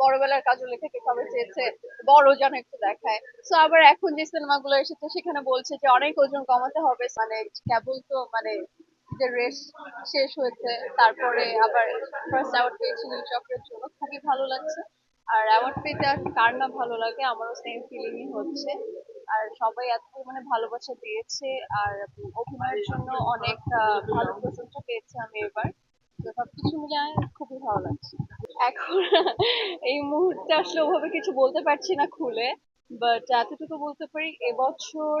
বড়বেলার কাজল লেখাকে সবাই চেয়েছে, বড় যেন একটু দেখায়। তো আবার এখন যে সিনেমাগুলো এসেছে, সেখানে বলছে যে অনেক ওজন কমাতে হবে। মানে কেবল তো মানে যে রেস শেষ হয়েছে, তারপরে আবার ফার্স্ট অ্যাওয়ার্ড পেয়েছি চক্রের জন্য। খুবই ভালো লাগছে। আর অ্যাওয়ার্ড পেতে আর কার না ভালো লাগে, আমারও সেম ফিলিংই হচ্ছে। আর সবাই এত পরিমাণে ভালোবাসা দিয়েছে, আর অভিনয়ের জন্য অনেক ভালো প্রশংসা পেয়েছি আমি এবার। তো সবকিছু মিলে খুবই ভালো লাগছে। এখন এই মুহূর্তে আসলে ওভাবে কিছু বলতে পারছি না খুলে বাট এতটুকু বলতে পারি এবছর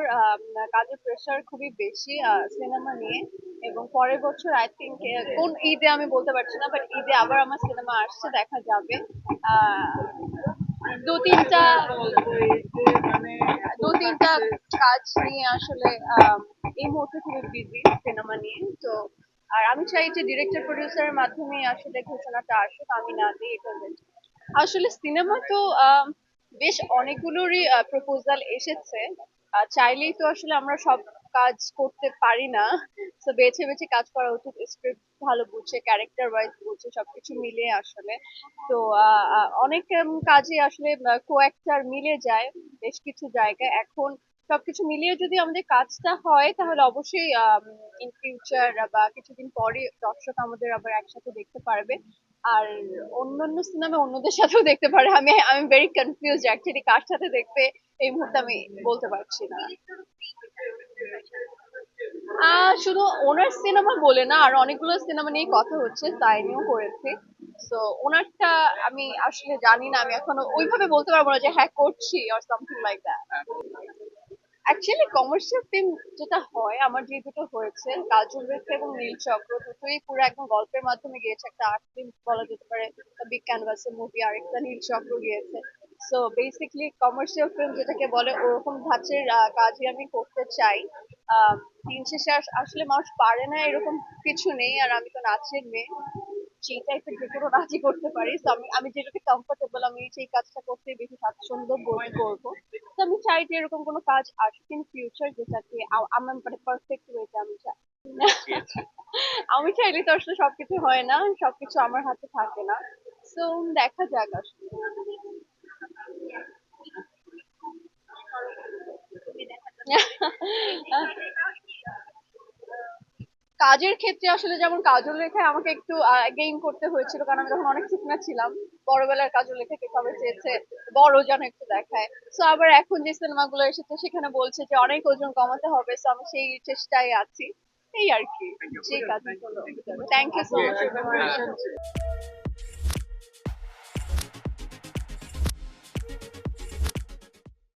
কাজের প্রেশার খুবই বেশি সিনেমা নিয়ে এবং পরের বছর আই থিঙ্ক কোন ঈদে আমি বলতে পারছি না বাট ঈদে আবার আমার সিনেমা আসছে, দেখা যাবে। দু তিনটা দু তিনটা কাজ নিয়ে আসলে এই মুহূর্তে খুবই বিজি সিনেমা নিয়ে, তো আর আমি চাই যে ডিরেক্টর প্রডিউসারের মাধ্যমে আসলে ঘোষণাটা আসুক, আমি না দিই এটা আসলে সিনেমা তো বেশ অনেকগুলোরই প্রপোজাল এসেছে। চাইলেই তো আসলে আমরা সব কাজ করতে পারি না। তো বেছে বেছে কাজ করা উচিত স্ক্রিপ্ট ভালো বুঝে ক্যারেক্টার ওয়াইজ বুঝে, সবকিছু মিলিয়ে আসলে। তো অনেক কাজে আসলে কো মিলে যায়, বেশ কিছু জায়গায়। এখন সবকিছু মিলিয়ে যদি আমাদের কাজটা হয়, তাহলে অবশ্যই ইন ফিউচার বা কিছুদিন পরে দর্শক আমাদের আবার একসাথে দেখতে পারবে। আর অন্যান্য সিনেমা অন্যদের সাথেও দেখতে পারে আমি আমি ভেরি কনফিউজ অ্যাকচুয়ালি কার সাথে দেখবে এই মুহূর্তে আমি বলতে পারছি না। শুধু ওনার সিনেমা বলে না, আর অনেকগুলো সিনেমা নিয়ে কথা হচ্ছে তাই নিয়েও করেছি। তো ওনারটা আমি আসলে জানি না, আমি এখনও ওইভাবে বলতে পারব না যে হ্যাঁ করছি আর something like that actually commercial film যেটা হয়, আমার যে দুটো হয়েছে, কাজল রেখা এবং নীল চক্র, দুটোই পুরো একদম গল্পের মাধ্যমে গিয়েছে। একটা আর্ট ফিল্ম বলা যেতে পারে বিগ ক্যানভাসের মুভি আর একটা নীল চক্র গিয়েছে। সো বেসিকলি কমার্শিয়াল ফিল্ম যেটাকে বলে, ওরকম ধাঁচের কাজই আমি করতে চাই। দিন শেষে আসলে মানুষ পারে না এরকম কিছু নেই, আর আমি তো নাচের মেয়ে। সেই টাইপের যে কোনো নাচই করতে পারি। তো আমি আমি যেটাতে কমফোর্টেবল আমি সেই কাজটা করতে বেশি স্বাচ্ছন্দ্য বোধ করব। তো আমি চাই যে এরকম কোনো কাজ আসুক ইন ফিউচার যেটাকে আ- আমার মানে পারফেক্ট ওয়েতে আমি চাই। আমি চাইলে তো আসলে সবকিছু হয় না সবকিছু আমার হাতে থাকে না। তো দেখা যাক আসলে। কাজের ক্ষেত্রে আসলে যেমন কাজল রেখায় আমাকে একটু গেইন করতে হয়েছিল কারণ আমি তখন অনেক শুকনা ছিলাম বড়বেলার কাজল রেখাকে সবাই চেয়েছে বড় যেন একটু দেখায়। সো আবার এখন যে সিনেমাগুলো এসেছে সেখানে বলছে যে অনেক ওজন কমাতে হবে সো আমি সেই চেষ্টায় আছি। এই আর কি সেই কাজগুলো থ্যাংক ইউ সো মাচ